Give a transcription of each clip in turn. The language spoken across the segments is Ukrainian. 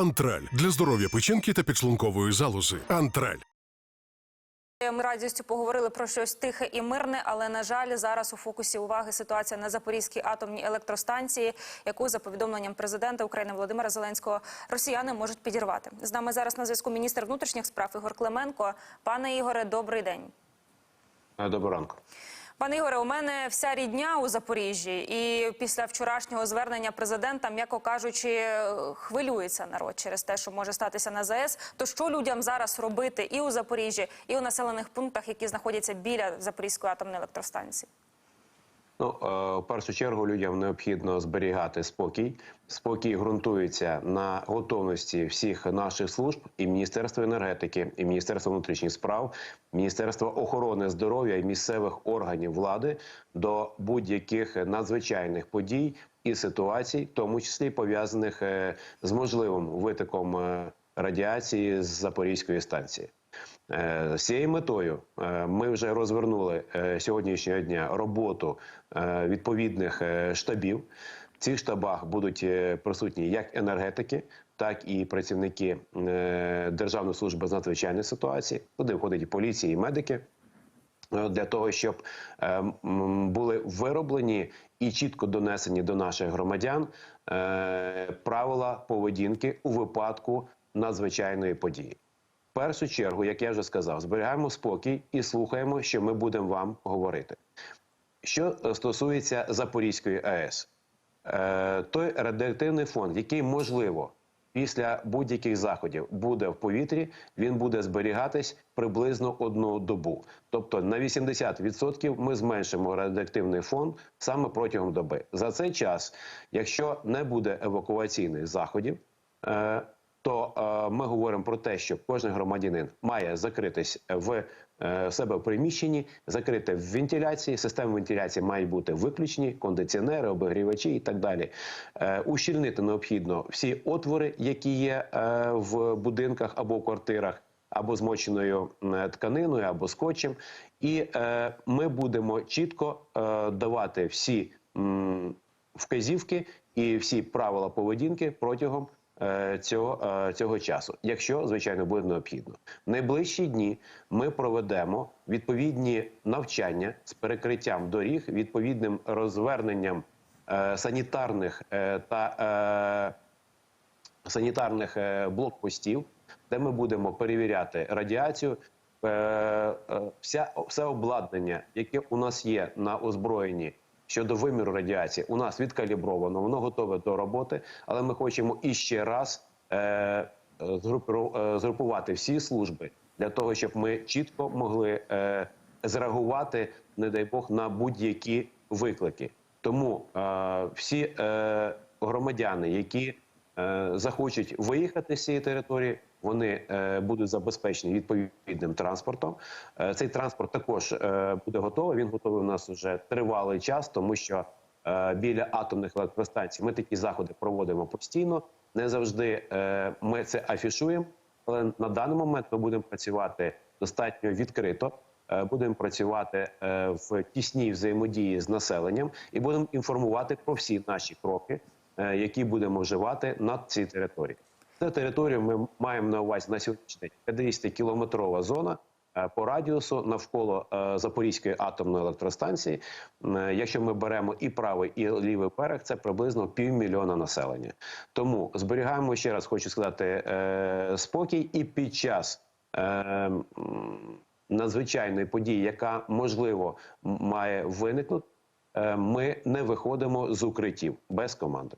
Антраль для здоров'я печінки та підшлункової залози. Антраль. Ми радістю поговорили про щось тихе і мирне, але на жаль, зараз у фокусі уваги ситуація на Запорізькій атомній електростанції, яку за повідомленням президента України Володимира Зеленського росіяни можуть підірвати. З нами зараз на зв'язку міністр внутрішніх справ Ігор Клименко. Пане Ігоре, добрий день. Доброго ранку. Пане Ігоре, у мене вся рідня у Запоріжжі, і після вчорашнього звернення президента, м'яко кажучи, хвилюється народ через те, що може статися на ЗАЕС. То що людям зараз робити і у Запоріжжі, і у населених пунктах, які знаходяться біля Запорізької атомної електростанції? Ну, е, в першу чергу людям необхідно зберігати спокій. Спокій ґрунтується на готовності всіх наших служб і Міністерства енергетики, і Міністерства внутрішніх справ, Міністерства охорони здоров'я і місцевих органів влади до будь-яких надзвичайних подій і ситуацій, в тому числі пов'язаних е, з можливим витоком е, радіації з Запорізької станції. Е, З цією метою е, ми вже розвернули е, сьогоднішнього дня роботу відповідних штабів. В цих штабах будуть присутні як енергетики, так і працівники Державної служби з надзвичайних ситуацій. Туди входять і поліції, і медики. Для того щоб були вироблені і чітко донесені до наших громадян правила поведінки у випадку надзвичайної події. Першу чергу, як я вже сказав, зберігаємо спокій і слухаємо, що ми будемо вам говорити. Що е, стосується Запорізької АЕС, е, той радіоактивний фонд, який можливо після будь-яких заходів буде в повітрі, він буде зберігатись приблизно одну добу. Тобто на 80% ми зменшимо радіоактивний фон саме протягом доби. За цей час, якщо не буде евакуаційних заходів, е, то е, ми говоримо про те, що кожен громадянин має закритись в е, себе в приміщенні, закрити в вентиляції. Системи вентиляції мають бути виключені, кондиціонери, обігрівачі і так далі. Е, ущільнити необхідно всі отвори, які є е, в будинках або в квартирах. Або змоченою е, тканиною, або скотчем, і е, ми будемо чітко е, давати всі м, вказівки і всі правила поведінки протягом е, цього, е, цього часу, якщо звичайно буде необхідно. В найближчі дні ми проведемо відповідні навчання з перекриттям доріг, відповідним розверненням е, санітарних е, та е, санітарних е, блокпостів, де ми будемо перевіряти радіацію. Е, е, Вся все обладнання, яке у нас є на озброєнні щодо виміру радіації, у нас відкалібровано, воно готове до роботи, але ми хочемо іще раз е, е, згрупувати всі служби для того, щоб ми чітко могли е, зреагувати, не дай Бог, на будь-які виклики. Тому е, всі е, громадяни, які е, захочуть виїхати з цієї території, вони е, будуть забезпечені відповідним транспортом. Е, цей транспорт також е, буде готовий. Він готовий у нас вже тривалий час, тому що біля атомних електростанцій ми такі заходи проводимо постійно. Не завжди ми це афішуємо, але на даний момент ми будемо працювати достатньо відкрито. Будемо працювати в тісній взаємодії з населенням і будемо інформувати про всі наші кроки, які будемо вживати на цій території. Це територію ми маємо на увазі на сьогоднішній день 50-кілометрова зона е, по радіусу навколо е, Запорізької атомної електростанції. Е, Якщо ми беремо і правий, і лівий берег, це приблизно півмільйона населення. Тому зберігаємо ще раз, хочу сказати, спокій і під час. Надзвичайної події, яка можливо має виникнути, ми не виходимо з укриттів без команди.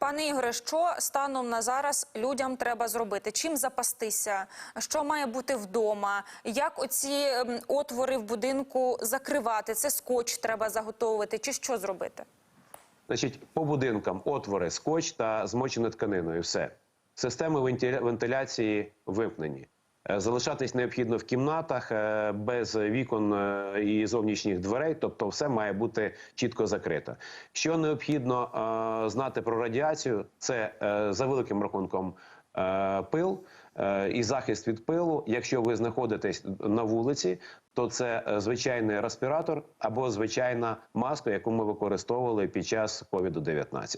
Пане Ігоре, що станом на зараз людям треба зробити? Чим запастися? Що має бути вдома? Як оці отвори в будинку закривати? Це скотч треба заготовити, чи що зробити? Значить, по будинкам отвори, скотч та змочена тканиною. Все. Системи вентиля- вентиляції вимкнені. Е, Залишатись необхідно в кімнатах е, без вікон е, і зовнішніх дверей, тобто все має бути чітко закрито. Що необхідно знати про радіацію, це за великим рахунком пил е, і захист від пилу. Якщо ви знаходитесь на вулиці, то це е, звичайний респіратор або звичайна маска, яку ми використовували під час COVID-19.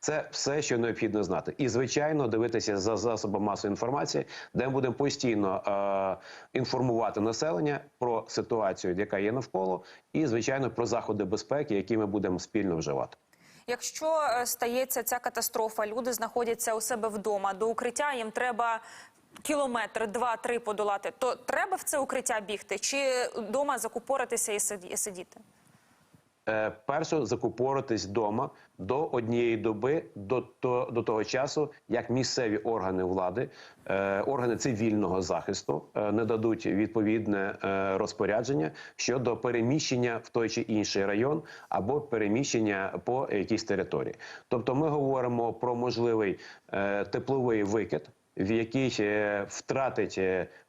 Це все, що необхідно знати. І звичайно, дивитися за засобами масової інформації, де ми будемо постійно е, інформувати населення про ситуацію, яка є навколо, і звичайно про заходи безпеки, які ми будемо спільно вживати. Якщо е, стається ця катастрофа, люди знаходяться у себе вдома, до укриття їм треба кілометр, два-три подолати, то треба в це укриття бігти чи вдома закупоритися і сиді- і сидіти? Е, перше закупоритись вдома до однієї доби, до, то- до того часу, як місцеві органи влади, е, органи цивільного захисту е, не дадуть відповідне розпорядження щодо переміщення в той чи інший район або переміщення по якійсь території. Тобто, ми говоримо про можливий тепловий викид. В який е, втратить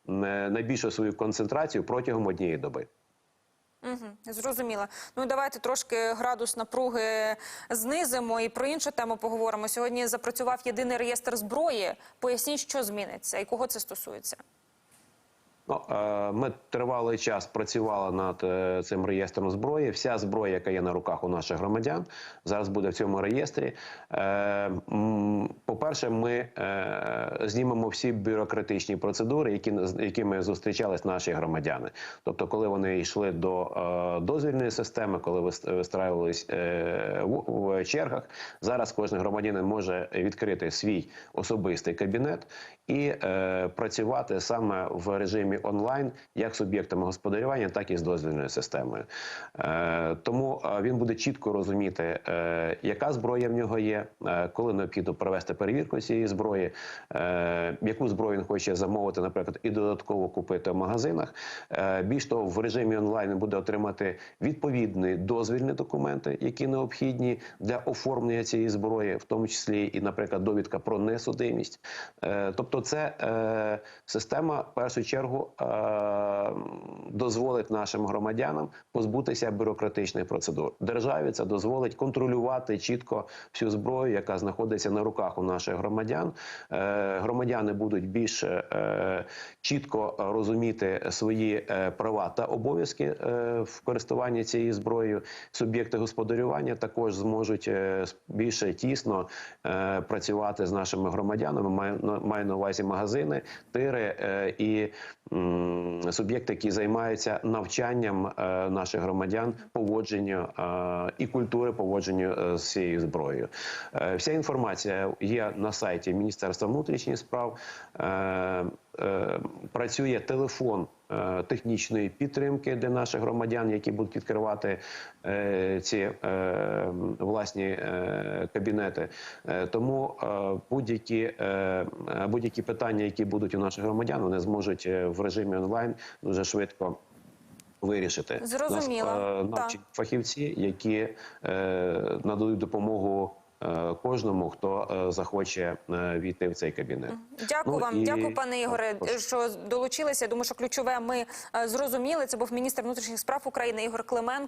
найбільшу свою концентрацію протягом однієї доби. Угу, зрозуміло. Ну давайте трошки градус напруги знизимо і про іншу тему поговоримо. Сьогодні запрацював єдиний реєстр зброї. Поясніть, що зміниться і кого це стосується. Ну, е, ми тривалий час працювали над е, цим реєстром зброї. Вся зброя, яка є на руках у наших громадян, зараз буде в цьому реєстрі. Е, По-перше, ми знімемо всі бюрократичні процедури, які якими зустрічались наші громадяни. Тобто, коли вони йшли до дозвільної системи, коли вис- вистраювались е, в, чергах, зараз кожен громадянин може відкрити свій особистий кабінет і працювати саме в режимі онлайн, як з суб'єктами господарювання, так і з дозвільною системою. Е, тому е, він буде чітко розуміти, е, яка зброя в нього є, коли необхідно провести перевірку цієї зброї, яку зброю він хоче замовити, наприклад, і додатково купити в магазинах. Більш того, в режимі онлайн він буде отримати відповідні дозвільні документи, які необхідні для оформлення цієї зброї, в тому числі і, наприклад, довідка про несудимість. Тобто, це система в першу чергу е, дозволить нашим громадянам позбутися бюрократичних процедур. Державі це дозволить контролювати чітко всю зброю, яка знаходиться на руках у наших громадян. Е, громадяни будуть більш е, чітко розуміти свої е, права та обов'язки в користуванні цією зброєю. Суб'єкти господарювання також зможуть більше тісно працювати з нашими громадянами. Маю маю на увазі магазини, тири і суб'єкти, які займаються навчанням е, наших громадян поводженню е, і культури поводженню е, з цією зброєю. Вся інформація є на сайті Міністерства внутрішніх справ. Працює телефон технічної підтримки для наших громадян, які будуть відкривати е, ці е, власні е, кабінети. Е, Тому е, будь-які е, е, будь-які питання, які будуть у наших громадян, вони зможуть е, в режимі онлайн дуже швидко. Вирішити Зрозуміло, Нас, е, так. фахівці, які е, нададуть допомогу е, кожному, хто е, захоче е, війти в цей кабінет. Дякую Ну, вам, і- дякую, пане Ігоре, що долучилися. Я думаю, що ключове ми е, зрозуміли. Це був міністр внутрішніх справ України Ігор Клименко.